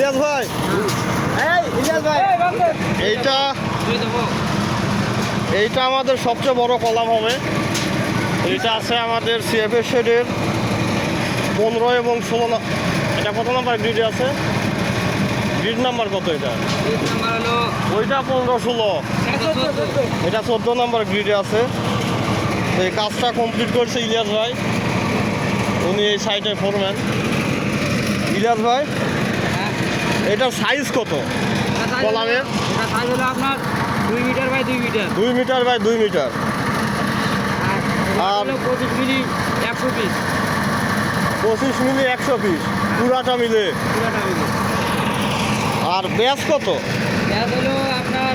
ইলিয়াস ভাই। এইটা এইটা আমাদের সবচেয়ে বড় কলাম হবে। এইটা আছে আমাদের সিএফএস শেডের পনেরো এবং ষোলো না- এটা কত নাম্বার গ্রিডে আছে। গ্রিড নাম্বার কত এটা? ওইটা পনেরো ষোলো। এটা চোদ্দ নাম্বার গ্রিডে আছে। তো এই কাজটা কমপ্লিট করছে ইলিয়াস ভাই। উনি এই সাইটে ফোরম্যান ইলিয়াস ভাই এটার সাইজ কত? কলামের? এটা সাইজ হলো আপনার দুই মিটার বাই দুই মিটার দুই মিটার বাই দুই মিটার আর- পঁচিশ মিলি একশো পিস পঁচিশ মিলি একশো পিস পুরাটা মিলে। পুরাটা মিলি। আর ব্যাস কত? গ্যাস হলো আপনার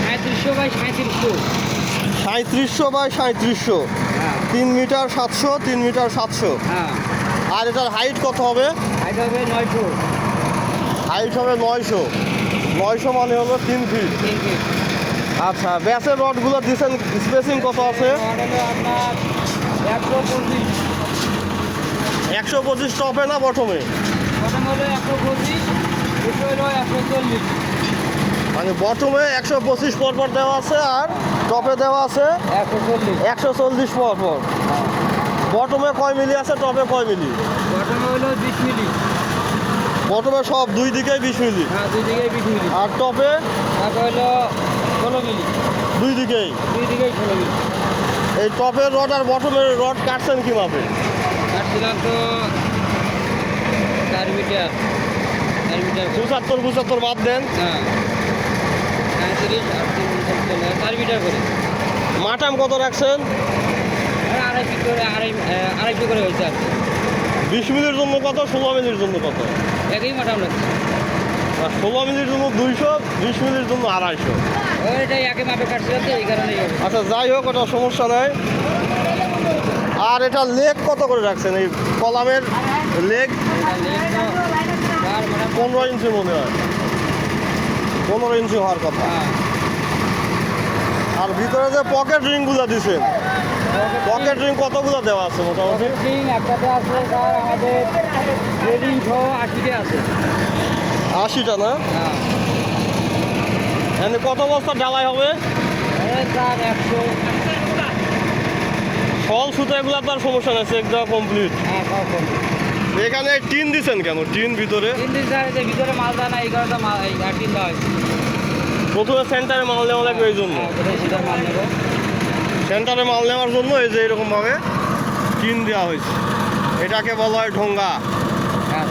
সাঁত্রিশশো বাই সাঁত্রিশশো সাঁত্রিশশো বাই সাঁত্রিশশো হ্যাঁ। তিন মিটার সাতশো তিন মিটার সাতশো। হ্যাঁ। আর এটার হাইট কত হবে? হাইট হবে নয়শো হাইট হবে নয়শো। নয়শো মানে হলো তিন ফিট আচ্ছা ব্যাসের রডগুলো দিচ্ছেন স্পেসিং কত আছে? আপনার একশো পঁচিশ। টপে না বটমে প্রথম মানে বটমে একশো পঁচিশ পর পর দেওয়া আছে আর টপে দেওয়া আছে একশো চল্লিশ। একশো চল্লিশ পর পর বটমে কয় মিলি আছে টপে কয় মিলি? প্রথম হলো বিশ মিলি। বটমে সব দুই দিকে বিশ মিলি। হ্যাঁ দুই দিকে বিশ মিলি। আর টপে? তারপর হলো ষোলো মিলি। দুই দিকেই? দুই দিকেই ষোলো মিলি। এই টপের রড আর বটমের রড কাটছেন কি মাপে? কাটছিলাম তো চার মিটার। চার মিটার। পঁচাত্তর পঁচাত্তর বাদ দেন। হ্যাঁ। মিটার চার মিটার করে। মাটাম কত রাখছেন? আর আড়াই করে আড়াই আহ, আড়াই করে হয়েছে আর কি। বিশ মিনির জন্য কত ষোলো মিনির জন্য কত একই লাগছে আর ষোলো মিনির জন্য দুইশো বিশ মিনির জন্য আড়াইশো। আচ্ছা যাই হোক ওটা সমস্যা নাই। আর এটা লেগ কত করে রাখছেন? এই কলামের লেগ পনেরো ইঞ্চি মনে হয়। পনেরো ইঞ্চি হওয়ার কথা। হ্যাঁ। আর ভিতরে যে পকেট রিংগুলো দিছেন পকেট রিং কতগুলো দেওয়া আছে মোটামুটি? পকেটিং একটাতে আছে স্যার আমাদের ট্রেডিং সহ আশিতে আছে। আশিটা না? হ্যাঁ। এখানে কত বস্তা ডালাই হবে? স্যার একশো। ফল সুতো এগুলো আর সমস্যা নেই চেক দেওয়া কমপ্লিট হ্যাঁ সব কমপ্লিট। এখানে টিন দিছেন কেন? টিন ভিতরে? ভিতরে মাল দেয় না এই কারণে মাল তিন দেওয়া হয়েছে প্রথমে সেন্টারে মাল নেওয়া লাগবে এই জন্য। হ্যাঁ মাল নেব। সেন্টারে মাল নেওয়ার জন্য এই যে এরকমভাবে টিন দেওয়া হয়েছে। এটাকে বলা হয় ঢোঙ্গা। হ্যাঁ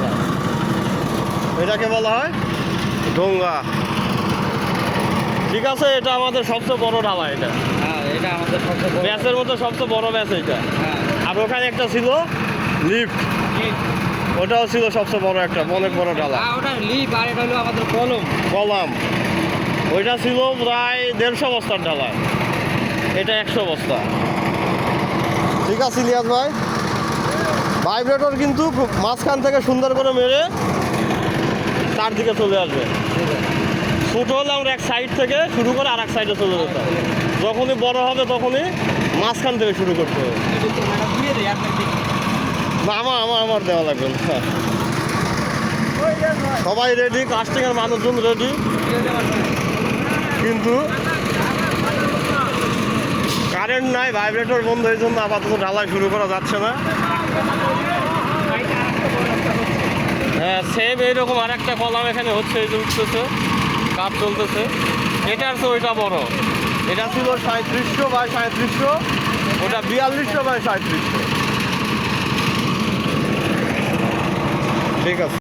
এটাকে বলা হয় ঢোঙ্গা। ঠিক আছে এটা আমাদের সবচেয়ে বড় ঢালা এটা। হ্যাঁ ব্যাসের মধ্যে সবচেয়ে বড় ব্যাস এটা হ্যাঁ। আর ওখানে একটা ছিল লিফট। ওটাও ছিল সবচেয়ে বড় একটা অনেক বড় ঢালা হ্যাঁ ওটা লিপ আর এটা হলো আমাদের কলম। কলাম। ওইটা ছিল প্রায় দেড়শো বস্তার ঢালা এটা একশো বস্তা। ঠিক আছে, ইলিয়াস ভাই। ভাইব্রেটর কিন্তু মাঝখান থেকে সুন্দর করে মেরে তার দিকে চলে আসবে। ছোট হলে আমরা এক সাইড থেকে শুরু করে আর এক সাইডে চলে যেতাম। যখনই বড় হবে তখনই মাঝখান থেকে শুরু করতে হবে। না, আমার আমার আমার দেওয়া লাগবে সবাই রেডি কাস্টিংয়ের মানুষজন রেডি কিন্তু কারেন্ট নাই ভাইব্রেটর বন্ধ এই জন্য আপাতত ঢালাই শুরু করা যাচ্ছে না। হ্যাঁ সেম এইরকম আর একটা কলাম এখানে হচ্ছে এই যে উঠতেছে কাজ চলতেছে। এটার তো ওইটা বড়। এটা ছিল সাঁত্রিশশো বাই সাঁত্রিশশো ওটা বিয়াল্লিশশো বাই সাঁত্রিশশো ঠিক আছে।